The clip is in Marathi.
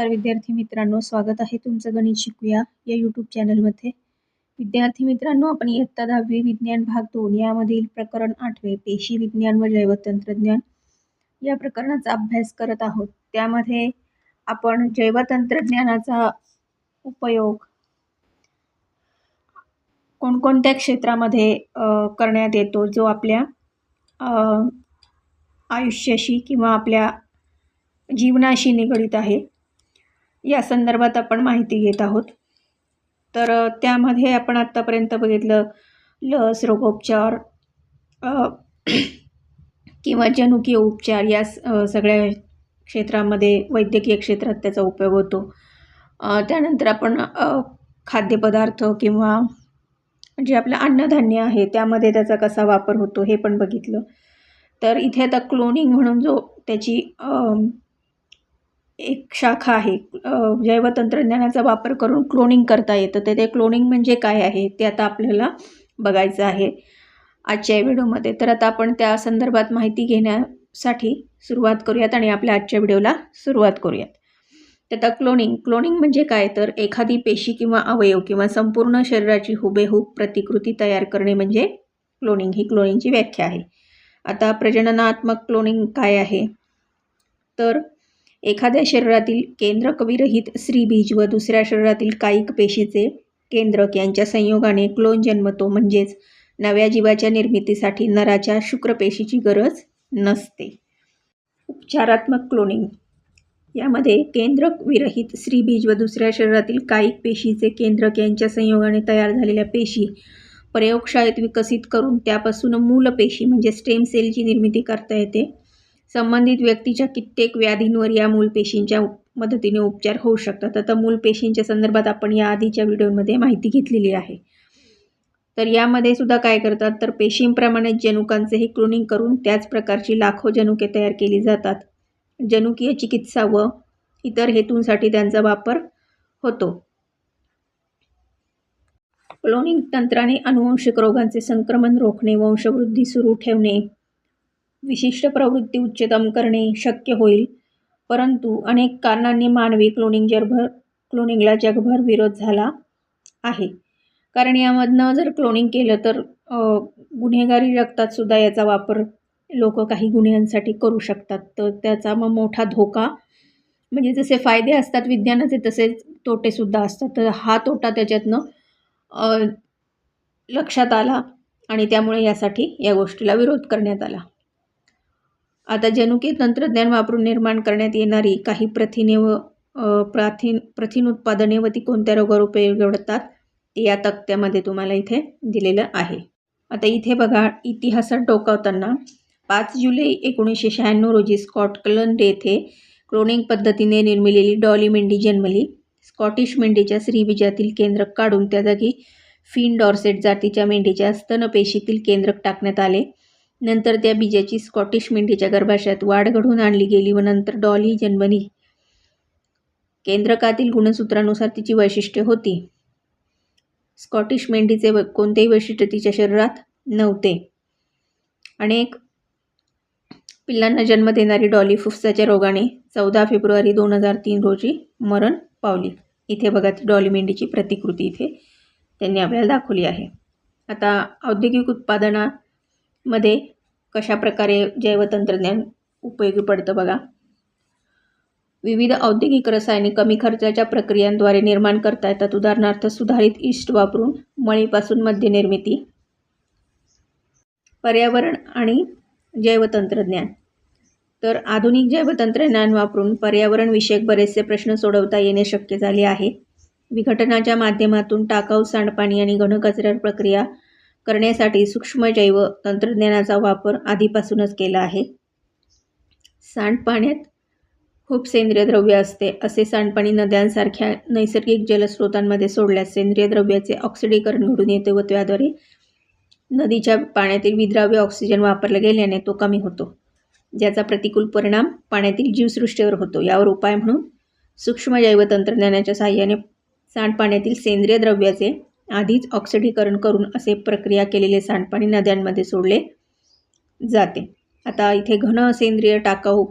नमस्कार विद्यार्थी मित्रांनो स्वागत आहे तुमचं गणित शिकूया या यूट्यूब चॅनलमध्ये विद्यार्थी मित्रांनो आपण इयत्ता दहावी विज्ञान भाग दोन यामधील प्रकरण आठवे पेशी विज्ञान व जैवतंत्रज्ञान या प्रकरणाचा अभ्यास करत आहोत. त्यामध्ये आपण जैवतंत्रज्ञानाचा उपयोग कोणकोणत्या क्षेत्रामध्ये करण्यात येतो जो आपल्या आयुष्याशी किंवा आपल्या जीवनाशी निगडीत आहे. या संदर्भात आपण माहिती घेत आहोत. तर त्यामध्ये आपण आत्तापर्यंत बघितलं लस रोगोपचार किंवा जनुकीय उपचार या सगळ्या क्षेत्रामध्ये वैद्यकीय क्षेत्रात त्याचा उपयोग होतो. त्यानंतर आपण खाद्यपदार्थ किंवा जे आपलं अन्नधान्य आहे त्यामध्ये त्याचा कसा वापर होतो हे पण बघितलं. तर इथे आता क्लोनिंग म्हणून जो त्याची एक शाखा आहे. जैवतंत्रज्ञानाचा वापर करून क्लोनिंग करता येतं. तर ते क्लोनिंग म्हणजे काय आहे? ते आता आपल्याला बघायचं आहे. आजच्या व्हिडिओमध्ये. तर आता आपण त्या संदर्भात माहिती घेण्यासाठी सुरुवात करूयात आणि आपल्या आजच्या व्हिडिओला सुरुवात करूयात. तर आता क्लोनिंग क्लोनिंग म्हणजे काय? तर एखादी पेशी किंवा अवयव किंवा संपूर्ण शरीराची हुबेहूब प्रतिकृती तयार करणे म्हणजे क्लोनिंग ही क्लोनिंगची व्याख्या आहे. आता प्रजननात्मक क्लोनिंग काय आहे? तर एखाद्या शरीरातील केंद्रकविरहित स्त्रीबीज व दुसऱ्या शरीरातील कायिक पेशीचे केंद्रक यांच्या संयोगाने क्लोन जन्मतो म्हणजेच नव्या जीवाच्या निर्मितीसाठी नराच्या शुक्रपेशीची गरज नसते. उपचारात्मक क्लोनिंग. यामध्ये केंद्रक विरहित स्त्रीबीज व दुसऱ्या शरीरातील कायिक पेशीचे केंद्रक यांच्या संयोगाने तयार झालेल्या पेशी प्रयोगशाळेत विकसित करून त्यापासून मूल पेशी म्हणजे स्टेम सेलची निर्मिती करता येते. संबंधित व्यक्तीच्या कित्येक व्याधींवर या मूल पेशींच्या मदतीने उपचार होऊ शकतात. आता मूलपेशींच्या संदर्भात आपण या आधीच्या व्हिडिओमध्ये माहिती घेतलेली आहे. तर यामध्ये सुद्धा काय करतात? तर पेशींप्रमाणे जनुकांचेही क्लोनिंग करून त्याच प्रकारची लाखो जनुके तयार केली जातात. जनुकीय चिकित्सा व इतर हेतूंसाठी त्यांचा वापर होतो. क्लोनिंग तंत्राने अनुवंशिक रोगांचे संक्रमण रोखणे वंशवृद्धी सुरू ठेवणे विशिष्ट प्रवृत्ती उच्चतम करणे शक्य होईल. परंतु अनेक कारणांनी मानवी क्लोनिंग जगभर क्लोनिंगला जगभर विरोध झाला आहे. कारण यामधनं जर क्लोनिंग केलं तर गुन्हेगारी रक्तातसुद्धा याचा वापर लोक काही गुन्ह्यांसाठी करू शकतात. तर त्याचा मग मोठा धोका म्हणजे जसे फायदे असतात विज्ञानाचे तसेच तोटेसुद्धा असतात. तर हा तोटा त्याच्यातनं लक्षात आला आणि त्यामुळे यासाठी या गोष्टीला विरोध करण्यात आला. आता जनुकीय तंत्रज्ञान वापरून निर्माण करण्यात येणारी काही प्रथिने व प्राथीन प्रथिन उत्पादने व ती कोणत्या रोगावर उपयोग पडतात ते या तक्त्यामध्ये तुम्हाला इथे दिलेलं आहे. आता इथे बघा इतिहासात डोकावताना पाच जुलै एकोणीसशे शहाण्णव रोजी स्कॉटलंड येथे क्रोनिंग पद्धतीने निर्मिलेली डॉली मेंढी जन्मली. स्कॉटिश मेंढीच्या स्त्रीबीजातील केंद्रक काढून त्या जागी फिन डॉर्सेट जातीच्या मेंढीच्या स्तनपेशीतील केंद्रक टाकण्यात आले. नंतर त्या बीजाची स्कॉटिश मेंढीच्या गर्भाशयात वाढ घडवून आणली गेली व नंतर डॉली जन्मली. केंद्रकातील गुणसूत्रानुसार तिची वैशिष्ट्ये होती. स्कॉटिश मेंढीचे व कोणतेही वैशिष्ट्य तिच्या शरीरात नव्हते. अनेक पिल्लांना जन्म देणारी डॉली फुफ्साच्या रोगाने चौदा फेब्रुवारी दोन हजार तीन रोजी मरण पावली. इथे बघा ती डॉली मेंढीची प्रतिकृती इथे त्यांनी आपल्याला दाखवली आहे. आता औद्योगिक उत्पादना मध्ये कशा प्रकारे जैवतंत्रज्ञान उपयोगी पडतं बघा? विविध औद्योगिक रसायने कमी खर्चाच्या प्रक्रियांद्वारे निर्माण करता येतात. उदाहरणार्थ सुधारित इष्ट वापरून मळीपासून मद्यनिर्मिती पर्यावरण आणि जैवतंत्रज्ञान. तर आधुनिक जैवतंत्रज्ञान वापरून पर्यावरणविषयक बरेचसे प्रश्न सोडवता येणे शक्य झाले आहे. विघटनाच्या माध्यमातून टाकाऊ सांडपाणी आणि घनकचऱ्यावर प्रक्रिया करण्यासाठी सूक्ष्मजैव तंत्रज्ञानाचा वापर आधीपासूनच केला आहे. सांडपाण्यात खूप सेंद्रिय द्रव्य असते. असे सांडपाणी नद्यांसारख्या नैसर्गिक जलस्रोतांमध्ये सोडल्यास सेंद्रिय द्रव्याचे ऑक्सिडीकरण घडून येते व त्याद्वारे नदीच्या पाण्यातील विद्राव्य ऑक्सिजन वापरला गेल्याने तो कमी होतो ज्याचा प्रतिकूल परिणाम पाण्यातील जीवसृष्टीवर होतो. यावर उपाय म्हणून सूक्ष्म जैव तंत्रज्ञानाच्या सहाय्याने सांडपाण्यातील सेंद्रिय द्रव्याचे आधीच ऑक्सिडीकरण करून असे प्रक्रिया केलेले सांडपाणी नद्यांमध्ये सोडले जाते. आता इथे घन सेंद्रिय टाकाऊ